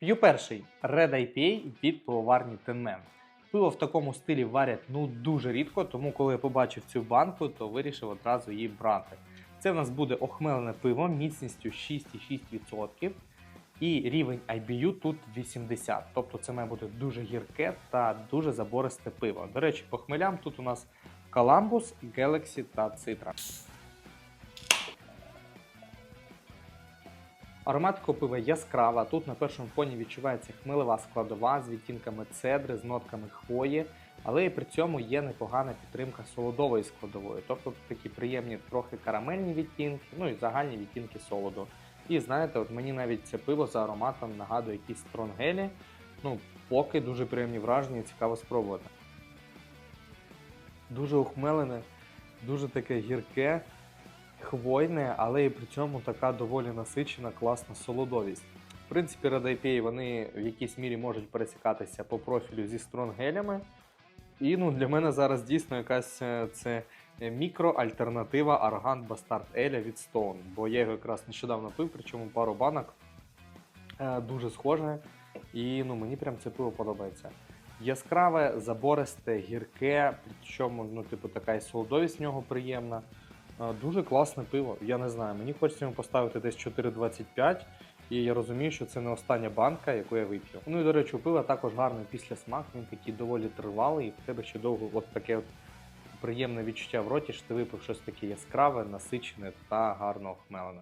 П'ю перший Red IPA від пивоварні Tenman. Пиво в такому стилі варять ну дуже рідко, тому коли я побачив цю банку, то вирішив одразу її брати. Це в нас буде охмелене пиво міцністю 6,6%. І рівень IBU тут 80. Тобто це має бути дуже гірке та дуже забористе пиво. До речі, по хмелям тут у нас Columbus, Galaxy та Citra. Ароматика пива яскрава. Тут на першому фоні відчувається хмелева складова з відтінками цедри, з нотками хвої, але і при цьому є непогана підтримка солодової складової. Тобто такі приємні трохи карамельні відтінки, ну і загальні відтінки солоду. І знаєте, от мені навіть це пиво за ароматом нагадує якісь стронгелі. Ну, поки дуже приємні враження і цікаво спробувати. Дуже ухмелене, дуже таке гірке, хвойне, але і при цьому така доволі насичена, класна солодовість. В принципі, Red IPA вони в якійсь мірі можуть пересікатися по профілю зі стронгелями. І ну, для мене зараз дійсно якась е, це мікроальтернатива Аргант Бастард Еля від Stone. Бо я його якраз нещодавно пив, причому пару банок. Е, Дуже схоже. І ну, мені прям це пиво подобається. Яскраве, забористе, гірке, причому ну, типу, така і солодовість в нього приємна. Дуже класне пиво. Я не знаю, мені хочеться йому поставити десь 4,25. І я розумію, що це не остання банка, яку я вип'ю. Ну і до речі, у пива також гарний післясмак, він такий доволі тривалий, і в тебе ще довго от таке от приємне відчуття в роті, що ти випив щось таке яскраве, насичене та гарно охмелене.